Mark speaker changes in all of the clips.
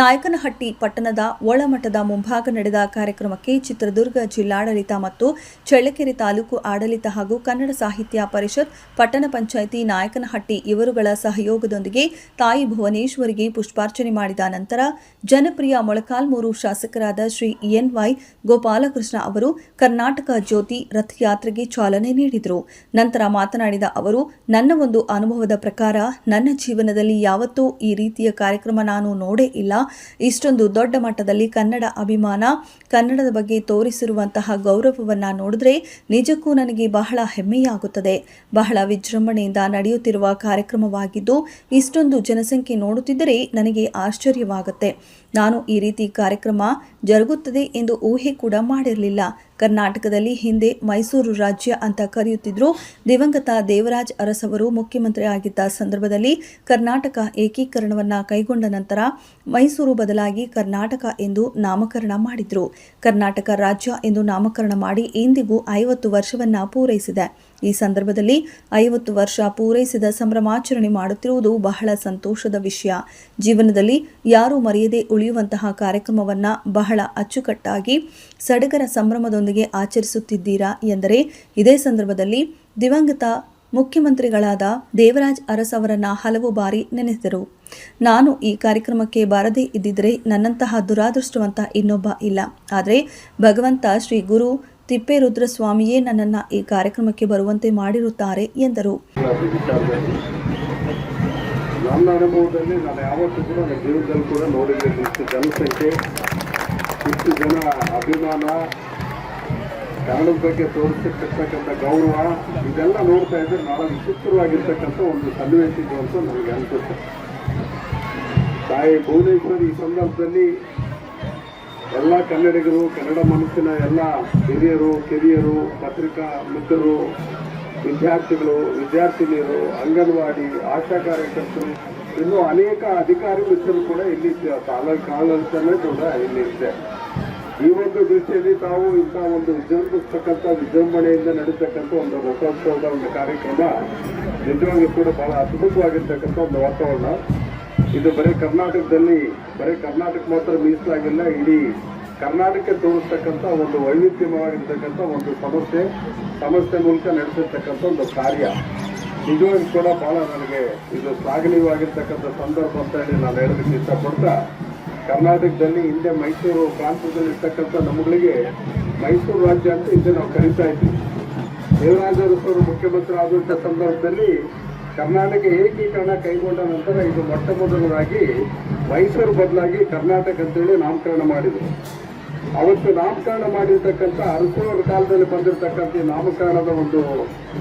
Speaker 1: ನಾಯಕನಹಟ್ಟಿ ಪಟ್ಟಣದ ಒಳಮಠದ ಮುಂಭಾಗ ನಡೆದ ಕಾರ್ಯಕ್ರಮಕ್ಕೆ ಚಿತ್ರದುರ್ಗ ಜಿಲ್ಲಾಡಳಿತ ಮತ್ತು ಚಳ್ಳಕೆರೆ ತಾಲೂಕು ಆಡಳಿತ ಹಾಗೂ ಕನ್ನಡ ಸಾಹಿತ್ಯ ಪರಿಷತ್, ಪಟ್ಟಣ ಪಂಚಾಯಿತಿ ನಾಯಕನಹಟ್ಟಿ ಇವರುಗಳ ಸಹಯೋಗದೊಂದಿಗೆ ತಾಯಿ ಭುವನೇಶ್ವರಿಗೆ ಪುಷ್ಪಾರ್ಚನೆ ಮಾಡಿದ ನಂತರ ಜನಪ್ರಿಯ ಮೊಳಕಾಲ್ಮೂರು ಶಾಸಕರಾದ ಶ್ರೀ ಎನ್ವೈ ಗೋಪಾಲಕೃಷ್ಣ ಅವರು ಕರ್ನಾಟಕ ಜ್ಯೋತಿ ರಥಯಾತ್ರೆಗೆ ಚಾಲನೆ ನೀಡಿದರು. ನಂತರ ಮಾತನಾಡಿದ ಅವರು, ನನ್ನ ಒಂದು ಅನುಭವದ ಪ್ರಕಾರ ನನ್ನ ಜೀವನದಲ್ಲಿ ಯಾವತ್ತೂ ಈ ರೀತಿಯ ಕಾರ್ಯಕ್ರಮ ನಾನು ನೋಡೇ ಇಲ್ಲ. ಇಷ್ಟೊಂದು ದೊಡ್ಡ ಮಟ್ಟದಲ್ಲಿ ಕನ್ನಡ ಅಭಿಮಾನ, ಕನ್ನಡದ ಬಗ್ಗೆ ತೋರಿಸಿರುವಂತಹ ಗೌರವವನ್ನು ನೋಡಿದ್ರೆ ನಿಜಕ್ಕೂ ನನಗೆ ಬಹಳ ಹೆಮ್ಮೆಯಾಗುತ್ತದೆ. ಬಹಳ ವಿಜೃಂಭಣೆಯಿಂದ ನಡೆಯುತ್ತಿರುವ ಕಾರ್ಯಕ್ರಮವಾಗಿದ್ದು, ಇಷ್ಟೊಂದು ಜನಸಂಖ್ಯೆ ನೋಡುತ್ತಿದ್ದರೆ ನನಗೆ ಆಶ್ಚರ್ಯವಾಗುತ್ತೆ. ನಾನು ಈ ರೀತಿ ಕಾರ್ಯಕ್ರಮ ಜರುಗುತ್ತದೆ ಎಂದು ಊಹೆ ಕೂಡ ಮಾಡಿರಲಿಲ್ಲ. ಕರ್ನಾಟಕದಲ್ಲಿ ಹಿಂದೆ ಮೈಸೂರು ರಾಜ್ಯ ಅಂತ ಕರೆಯುತ್ತಿದ್ರು. ದಿವಂಗತ ದೇವರಾಜ್ ಅರಸವರು ಮುಖ್ಯಮಂತ್ರಿ ಆಗಿದ್ದ ಸಂದರ್ಭದಲ್ಲಿ ಕರ್ನಾಟಕ ಏಕೀಕರಣವನ್ನ ಕೈಗೊಂಡ ನಂತರ ಮೈಸೂರು ಬದಲಾಗಿ ಕರ್ನಾಟಕ ಎಂದು ನಾಮಕರಣ ಮಾಡಿದ್ರು. ಕರ್ನಾಟಕ ರಾಜ್ಯ ಎಂದು ನಾಮಕರಣ ಮಾಡಿ ಇಂದಿಗೂ ಐವತ್ತು ವರ್ಷವನ್ನ ಪೂರೈಸಿದೆ. ಈ ಸಂದರ್ಭದಲ್ಲಿ ಐವತ್ತು ವರ್ಷ ಪೂರೈಸಿದ ಸಂಭ್ರಮಾಚರಣೆ ಮಾಡುತ್ತಿರುವುದು ಬಹಳ ಸಂತೋಷದ ವಿಷಯ. ಜೀವನದಲ್ಲಿ ಯಾರೂ ಮರೆಯದೆ ಉಳಿಯುವಂತಹ ಕಾರ್ಯಕ್ರಮವನ್ನ ಬಹಳ ಅಚ್ಚುಕಟ್ಟಾಗಿ ಸಡಗರ ಸಂಭ್ರಮದೊಂದಿಗೆ ಆಚರಿಸುತ್ತಿದ್ದೀರಾ ಎಂದರೆ, ಇದೇ ಸಂದರ್ಭದಲ್ಲಿ ದಿವಂಗತ ಮುಖ್ಯಮಂತ್ರಿಗಳಾದ ದೇವರಾಜ್ ಅರಸ್ ಅವರನ್ನ ಹಲವು ಬಾರಿ ನೆನೆಸಿದರು. ನಾನು ಈ ಕಾರ್ಯಕ್ರಮಕ್ಕೆ ಬಾರದೇ ಇದ್ದಿದ್ರೆ ನನ್ನಂತಹ ದುರಾದೃಷ್ಟವಂತ ಇನ್ನೊಬ್ಬ ಇಲ್ಲ. ಆದರೆ ಭಗವಂತ ಶ್ರೀ ಗುರು ತಿಪ್ಪೇರುದ್ರಸ್ವಾಮಿಯೇ ನನ್ನನ್ನು ಈ ಕಾರ್ಯಕ್ರಮಕ್ಕೆ ಬರುವಂತೆ ಮಾಡಿರುತ್ತಾರೆ ಎಂದರು.
Speaker 2: ನನ್ನ ಅನುಭವದಲ್ಲಿ ನಾನು ಯಾವತ್ತೂ ಕೂಡ ನನ್ನ ಜೀವನದಲ್ಲಿ ಕೂಡ ನೋಡಿದ್ದೇನೆ ಇಷ್ಟು ಜನಸಂಖ್ಯೆ, ಇಷ್ಟು ಜನ ಅಭಿಮಾನ ಕನ್ನಡದ ಬಗ್ಗೆ ತೋರಿಸಿರ್ತಕ್ಕಂಥ ಗೌರವ, ಇದೆಲ್ಲ ನೋಡ್ತಾ ಇದ್ರೆ ಬಹಳ ವಿಚಿತ್ರವಾಗಿರ್ತಕ್ಕಂಥ ಒಂದು ಸನ್ನಿವೇಶ ಅಂತ ನನಗೆ ಅನಿಸುತ್ತೆ. ತಾಯಿ ಭುವನೇಶ್ವರಿ ಈ ಸಂದರ್ಭದಲ್ಲಿ ಎಲ್ಲ ಕನ್ನಡಿಗರು, ಕನ್ನಡ ಮನಸ್ಸಿನ ಎಲ್ಲ ಹಿರಿಯರು, ಕಿರಿಯರು, ಪತ್ರಿಕಾ ಮಿತ್ರರು, ವಿದ್ಯಾರ್ಥಿಗಳು, ವಿದ್ಯಾರ್ಥಿನಿಯರು, ಅಂಗನವಾಡಿ, ಆಶಾ ಕಾರ್ಯಕರ್ತರು, ಇನ್ನು ಅನೇಕ ಅಧಿಕಾರಿ ಮಿತ್ರರು ಕೂಡ ಇಲ್ಲಿ ತಾಲೂಕು ಆಡಳಿತನೇ ಕೂಡ ಇಲ್ಲಿ ಇದೆ ಈ ಒಂದು ದೃಷ್ಟಿಯಲ್ಲಿ ತಾವು ಇಂಥ ಒಂದು ವಿಜೃಂಭಿಸ್ತಕ್ಕಂಥ ವಿಜೃಂಭಣೆಯಿಂದ ನಡೀತಕ್ಕಂಥ ಒಂದು ರಥೋತ್ಸವದ ಒಂದು ಕಾರ್ಯಕ್ರಮ ನಿಜವಾಗಿ ಕೂಡ ಬಹಳ ಅದ್ಭುತವಾಗಿರ್ತಕ್ಕಂಥ ಒಂದು ವಾತಾವರಣ. ಇದು ಬರೀ ಕರ್ನಾಟಕದಲ್ಲಿ, ಬರೀ ಕರ್ನಾಟಕ ಮಾತ್ರ ಮೀಸಲಾಗಿಲ್ಲ, ಇಡೀ ಕರ್ನಾಟಕ ತೋರಿಸ್ತಕ್ಕಂಥ ಒಂದು ವೈವಿಧ್ಯಮವಾಗಿರ್ತಕ್ಕಂಥ ಒಂದು ಸಮಸ್ಯೆ ಸಮಸ್ಯೆ ಮೂಲಕ ನಡೆಸಿರ್ತಕ್ಕಂಥ ಒಂದು ಕಾರ್ಯ. ನಿಜವಾಗಿ ಕೂಡ ಭಾಳ ನನಗೆ ಇದು ಶ್ಲಾಘನೀಯವಾಗಿರ್ತಕ್ಕಂಥ ಸಂದರ್ಭ ಅಂತ ಹೇಳಿ ನಾನು ಹೇಳೋದಕ್ಕೆ ಇಷ್ಟಪಡ್ತಾ, ಕರ್ನಾಟಕದಲ್ಲಿ ಹಿಂದೆ ಮೈಸೂರು ಪ್ರಾಂತ್ಯದಲ್ಲಿರ್ತಕ್ಕಂಥ ನಮ್ಮಗಳಿಗೆ ಮೈಸೂರು ರಾಜ್ಯ ಅಂತ ಹಿಂದೆ ನಾವು ಕರಿತಾ ಇದ್ವಿ ದೇವರಾಜರು ಮುಖ್ಯಮಂತ್ರಿ ಆದಂಥ ಸಂದರ್ಭದಲ್ಲಿ ಕರ್ನಾಟಕ ಏಕೀಕರಣ ಕೈಗೊಂಡ ನಂತರ ಇದು ಮೊಟ್ಟ ಮೊದಲದಾಗಿ ಮೈಸೂರು ಬದಲಾಗಿ ಕರ್ನಾಟಕ ಅಂತೇಳಿ ನಾಮಕರಣ ಮಾಡಿದರು. ಅವತ್ತು ನಾಮಕರಣ ಮಾಡಿರ್ತಕ್ಕಂಥ ಅರಸರವರ ಕಾಲದಲ್ಲಿ ಬಂದಿರತಕ್ಕಂಥ ನಾಮಕರಣದ ಒಂದು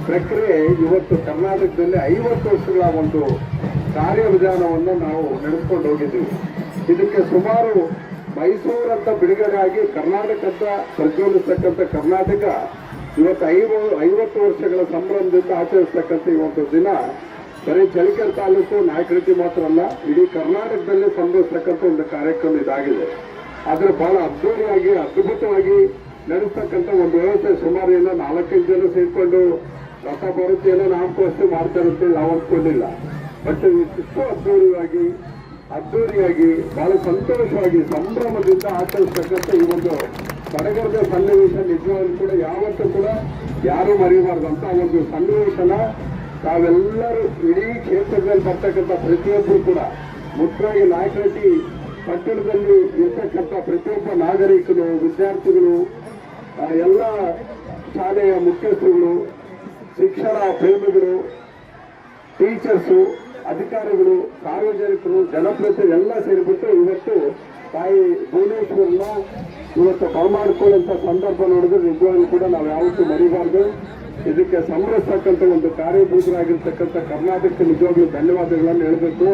Speaker 2: ಪ್ರಕ್ರಿಯೆ ಇವತ್ತು ಕರ್ನಾಟಕದಲ್ಲಿ ಐವತ್ತು ವರ್ಷಗಳ ಒಂದು ಕಾರ್ಯವಿಧಾನವನ್ನು ನಾವು ನಡೆಸ್ಕೊಂಡು ಹೋಗಿದ್ದೀವಿ. ಇದಕ್ಕೆ ಸುಮಾರು ಮೈಸೂರು ಅಂತ ಬಿಡುಗಡೆ ಆಗಿ ಕರ್ನಾಟಕ ಅಂತ ಪ್ರಜ್ವಲಿಸ್ತಕ್ಕಂಥ ಕರ್ನಾಟಕ ಇವತ್ತು ಐವ ಐವತ್ತು ವರ್ಷಗಳ ಸಂಭ್ರಮದಿಂದ ಆಚರಿಸ್ತಕ್ಕಂಥ ಇವತ್ತು ದಿನ ಬರೀ ಚಳಿಕೆರೆ ತಾಲೂಕು ನಾಯಕರಿಗೆ ಮಾತ್ರ ಅಲ್ಲ, ಇಡೀ ಕರ್ನಾಟಕದಲ್ಲೇ ಸಂಭವಿಸ್ತಕ್ಕಂಥ ಒಂದು ಕಾರ್ಯಕ್ರಮ ಇದಾಗಿದೆ. ಆದರೆ ಬಹಳ ಅದ್ಭುತವಾಗಿ ಅದ್ಭುತವಾಗಿ ನಡೆಸ್ತಕ್ಕಂಥ ಒಂದು ವ್ಯವಸ್ಥೆ ಸುಮಾರು ಏನೋ ನಾಲ್ಕೈದು ಜನ ಸೇರಿಕೊಂಡು ರಥ ಏನೋ ನಾಮಕೋಸ್ತಿ ಮಾಡ್ತಾರೆ ಅಂತೇಳಿ ನಾವು ಅಂದ್ಕೊಂಡಿಲ್ಲ. ಬಟ್ ಇಷ್ಟು ಅದ್ಧೂರಿಯಾಗಿ ಅದ್ದೂರಿಯಾಗಿ ಬಹಳ ಸಂತೋಷವಾಗಿ, ಸಂಭ್ರಮದಿಂದ ಆಚರಿಸ್ತಕ್ಕಂಥ ಈ ಒಂದು ಸಡಗರದ ಸನ್ನಿವೇಶ ನಿಜವಾಗ್ಲೂ ಕೂಡ ಯಾವತ್ತೂ ಕೂಡ ಯಾರೂ ಮರೆಯಬಾರ್ದು ಅಂತ ಒಂದು ಸನ್ನಿವೇಶನ ತಾವೆಲ್ಲರೂ ಇಡೀ ಕ್ಷೇತ್ರದಲ್ಲಿ ಬರ್ತಕ್ಕಂಥ ಪ್ರತಿಯೊಬ್ಬರು ಕೂಡ ಮುಖ್ಯವಾಗಿ ನಾಯಕರೆಡ್ಡಿ ಪಟ್ಟಣದಲ್ಲಿ ಇರ್ತಕ್ಕಂಥ ಪ್ರತಿಯೊಬ್ಬ ನಾಗರಿಕರು, ವಿದ್ಯಾರ್ಥಿಗಳು ಎಲ್ಲ ಶಾಲೆಯ ಮುಖ್ಯಸ್ಥರುಗಳು, ಶಿಕ್ಷಣ ಪ್ರೇಮಿಗಳು, ಟೀಚರ್ಸು, ಅಧಿಕಾರಿಗಳು, ಸಾರ್ವಜನಿಕರು, ಜನಪ್ರತಿನಿಧಿ ಎಲ್ಲ ಸೇರಿಬಿಟ್ಟು ಇವತ್ತು ತಾಯಿ ಭುವನೇಶ್ವರನ್ನ ಇವತ್ತು ಬರಮಾಡಿಕೊಳ್ಳುವಂಥ ಸಂದರ್ಭ ನೋಡಿದ್ರೆ ನಿಜವಾಗಿ ಕೂಡ ನಾವು ಯಾವತ್ತೂ ಮರಿಬಾರ್ದು. ಇದಕ್ಕೆ ಸಂಭ್ರಮಿಸ್ತಕ್ಕಂಥ ಒಂದು ಕಾರ್ಯಭೂತರಾಗಿರ್ತಕ್ಕಂಥ ಕರ್ನಾಟಕಕ್ಕೆ ನಿಜವಾಗ್ಲೂ ಧನ್ಯವಾದಗಳನ್ನು ಹೇಳಬೇಕು.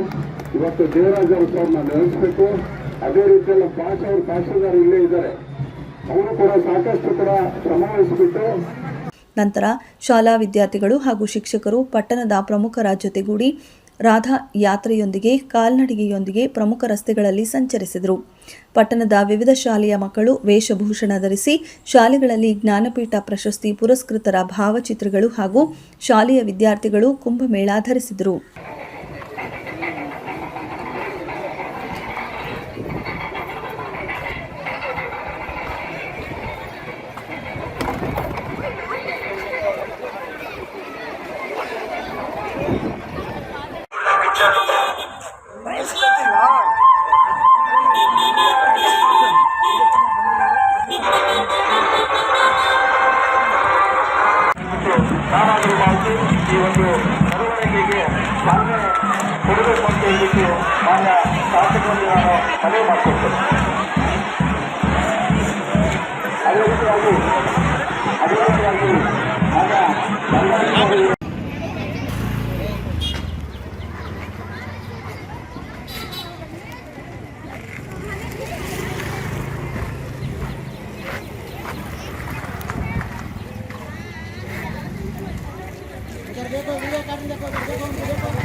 Speaker 2: ಇವತ್ತು ದೇವರಾಜ ಅವ್ರನ್ನ ನೆನೆಸಬೇಕು ಅದೇ ರೀತಿ ನಮ್ಮ ಪಾಷ ಅವರು ತಹಶೀಲ್ದಾರ್ ಇಲ್ಲೇ ಇದ್ದಾರೆ. ಅವರು ಕೂಡ ಸಾಕಷ್ಟು ಕೂಡ
Speaker 1: ನಂತರ ಶಾಲಾ ವಿದ್ಯಾರ್ಥಿಗಳು ಹಾಗೂ ಶಿಕ್ಷಕರು ಪಟ್ಟಣದ ಪ್ರಮುಖರ ಜೊತೆಗೂಡಿ ರಾಧಾ ಯಾತ್ರೆಯೊಂದಿಗೆ ಕಾಲ್ನಡಿಗೆಯೊಂದಿಗೆ ಪ್ರಮುಖ ರಸ್ತೆಗಳಲ್ಲಿ ಸಂಚರಿಸಿದರು. ಪಟ್ಟಣದ ವಿವಿಧ ಶಾಲೆಯ ಮಕ್ಕಳು ವೇಷಭೂಷಣ ಧರಿಸಿ ಶಾಲೆಗಳಲ್ಲಿ ಜ್ಞಾನಪೀಠ ಪ್ರಶಸ್ತಿ ಪುರಸ್ಕೃತರ ಭಾವಚಿತ್ರಗಳು ಹಾಗೂ ಶಾಲೆಯ ವಿದ್ಯಾರ್ಥಿಗಳು ಕುಂಭಮೇಳ ಧರಿಸಿದರು.
Speaker 2: देखो देखो
Speaker 3: देखो
Speaker 1: देखो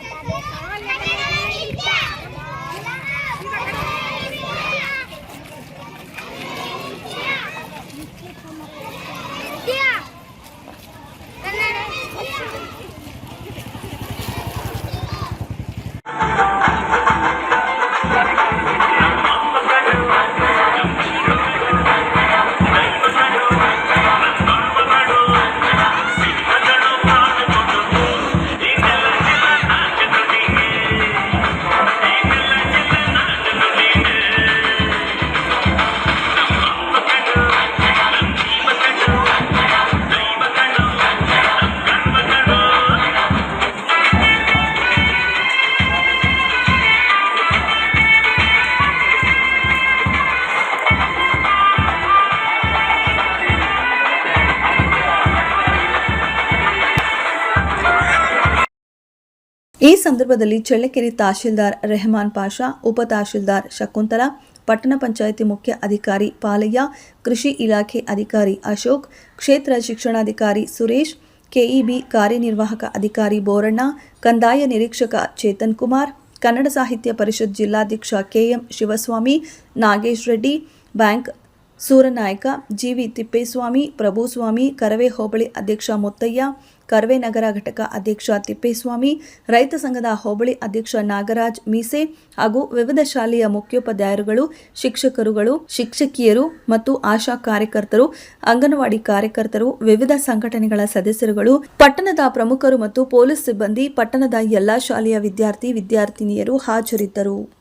Speaker 1: ಸಂದರ್ಭದಲ್ಲಿ ಚಳ್ಳಕೆರೆ ತಹಶೀಲ್ದಾರ್ ರೆಹಮಾನ್ ಪಾಷಾ, ಉಪ ತಹಶೀಲ್ದಾರ್ ಶಕುಂತಲಾ, ಪಟ್ಟಣ ಪಂಚಾಯಿತಿ ಮುಖ್ಯ ಅಧಿಕಾರಿ ಪಾಲಯ್ಯ, ಕೃಷಿ ಇಲಾಖೆ ಅಧಿಕಾರಿ ಅಶೋಕ್, ಕ್ಷೇತ್ರ ಶಿಕ್ಷಣಾಧಿಕಾರಿ ಸುರೇಶ್, ಕೆಇಬಿ ಕಾರ್ಯನಿರ್ವಾಹಕ ಅಧಿಕಾರಿ ಬೋರಣ್ಣ, ಕಂದಾಯ ನಿರೀಕ್ಷಕ ಚೇತನ್ ಕುಮಾರ್, ಕನ್ನಡ ಸಾಹಿತ್ಯ ಪರಿಷತ್ ಜಿಲ್ಲಾಧ್ಯಕ್ಷ KM Shivaswamy, Nagesh Reddy, bank Suranayaka, GV Thippeswamy, Prabhuswamy, Karave ಹೋಬಳಿ ಅಧ್ಯಕ್ಷ ಮುತ್ತಯ್ಯ, ಕರವೇ ನಗರ ಘಟಕ ಅಧ್ಯಕ್ಷ ತಿಪ್ಪೇಸ್ವಾಮಿ, ರೈತ ಸಂಘದ ಹೋಬಳಿ ಅಧ್ಯಕ್ಷ ನಾಗರಾಜ್ ಮೀಸೆ ಹಾಗೂ ವಿವಿಧ ಶಾಲೆಯ ಮುಖ್ಯೋಪಾಧ್ಯಾಯರುಗಳು, ಶಿಕ್ಷಕರುಗಳು, ಶಿಕ್ಷಕಿಯರು ಮತ್ತು ಆಶಾ ಕಾರ್ಯಕರ್ತರು, ಅಂಗನವಾಡಿ ಕಾರ್ಯಕರ್ತರು, ವಿವಿಧ ಸಂಘಟನೆಗಳ ಸದಸ್ಯರುಗಳು, ಪಟ್ಟಣದ ಪ್ರಮುಖರು ಮತ್ತು ಪೊಲೀಸ್ ಸಿಬ್ಬಂದಿ, ಪಟ್ಟಣದ ಎಲ್ಲಾ ಶಾಲೆಯ ವಿದ್ಯಾರ್ಥಿ, ವಿದ್ಯಾರ್ಥಿನಿಯರು ಹಾಜರಿದ್ದರು.